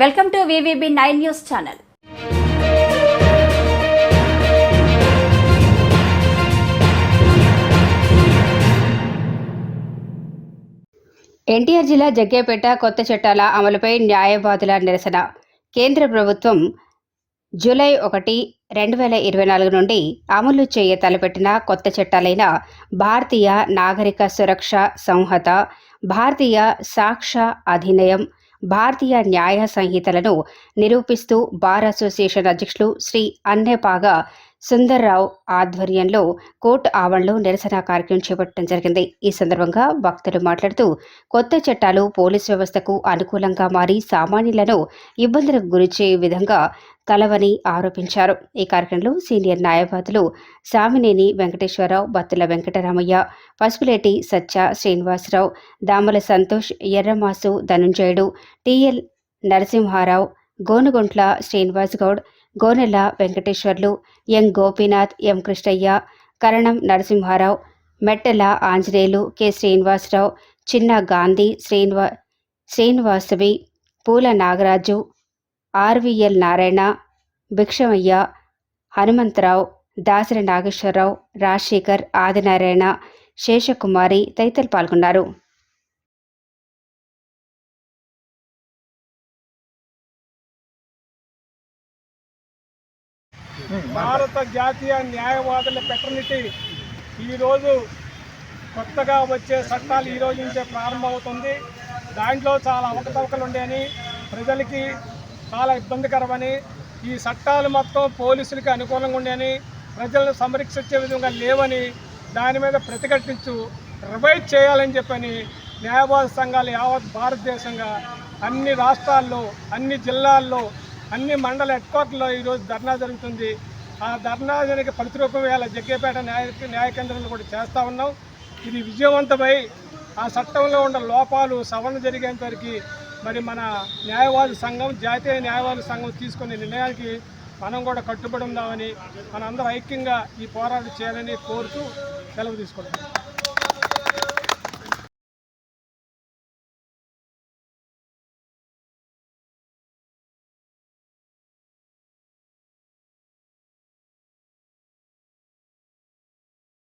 Welcome to VVB nine news channel. NTR జిల్లా జగ్గేపేట కొత్త చట్టాల అమలుపై న్యాయవాదుల నిరసన. కేంద్ర ప్రభుత్వం జూలై ఒకటి రెండు వేల ఇరవై నాలుగు నుండి అమలు చేయ తలపెట్టిన కొత్త చట్టాలైన భారతీయ నాగరిక సురక్ష సంహత భారతీయ సాక్ష్య అధినయం భారతీయ న్యాయ సంహితలను నిరూపిస్తూ బార్ అసోసియేషన్ అధ్యక్షులు శ్రీ అన్నేపాగా సుందర్రావు ఆధ్వర్యంలో కోర్టు ఆవరణలో నిరసన కార్యక్రమం చేపట్టడం జరిగింది. ఈ సందర్భంగా భక్తులు మాట్లాడుతూ కొత్త చట్టాలు పోలీసు వ్యవస్థకు అనుకూలంగా మారి సామాన్యులను ఇబ్బందులకు గురిచే విధంగా కలవని ఆరోపించారు. ఈ కార్యక్రమంలో సీనియర్ న్యాయవాదులు Samineni Venkateswara Rao Battula Venkataramaiah Pasupuleti Satya Srinivasa Rao Damala Santosh Erramasu Dhanunjayudu T L Narasimha Rao Gonuguntla Srinivas Goud Gonela Venkateswarlu M Gopinath M Krishnaiah Karanam Narasimha Rao Mettela Anjaneyulu K Srinivasa Rao Chinna Gandhi శ్రీనివా శ్రీనివాసవి పూల నాగరాజు ఆర్వీఎల్ నారాయణ భిక్షమయ్య హనుమంతరావు దాసరి నాగేశ్వరరావు రాజశేఖర్ ఆదినారాయణ శేషకుమారి తదితరులు పాల్గొన్నారు. భారత జాతీయ న్యాయవాదుల paternity ఈరోజు కొత్తగా వచ్చే చట్టాలు ఈ రోజు నుంచే ప్రారంభమవుతుంది. దాంట్లో చాలా అవకతవకలు ఉండేని ప్రజలకి చాలా ఇబ్బందికరమని ఈ చట్టాలు మొత్తం పోలీసులకి అనుకూలంగా ఉండేని ప్రజలను సంరక్షించే విధంగా లేవని దాని మీద ప్రతిఘటించు రివైజ్ చేయాలని చెప్పని న్యాయవాద సంఘాలు యావత్ భారతదేశంగా అన్ని రాష్ట్రాల్లో అన్ని జిల్లాల్లో అన్ని మండల హెడ్ క్వార్టర్లో ఈరోజు ధర్నా జరుగుతుంది. ఆ ధర్నా జరిగే ప్రతిరూపం వేళ జగ్గేపేట న్యాయ న్యాయ కేంద్రంలో కూడా చేస్తూ ఉన్నాం. ఇది విజయవంతమై ఆ చట్టంలో ఉన్న లోపాలు సవరణ జరిగేంతవరకు మరి మన న్యాయవాది సంఘం జాతీయ న్యాయవాది సంఘం తీసుకునే నిర్ణయానికి మనం కూడా కట్టుబడి ఉందామని మనందరం ఐక్యంగా ఈ పోరాటం చేయాలని కోరుతూ సెలవు తీసుకుంటాం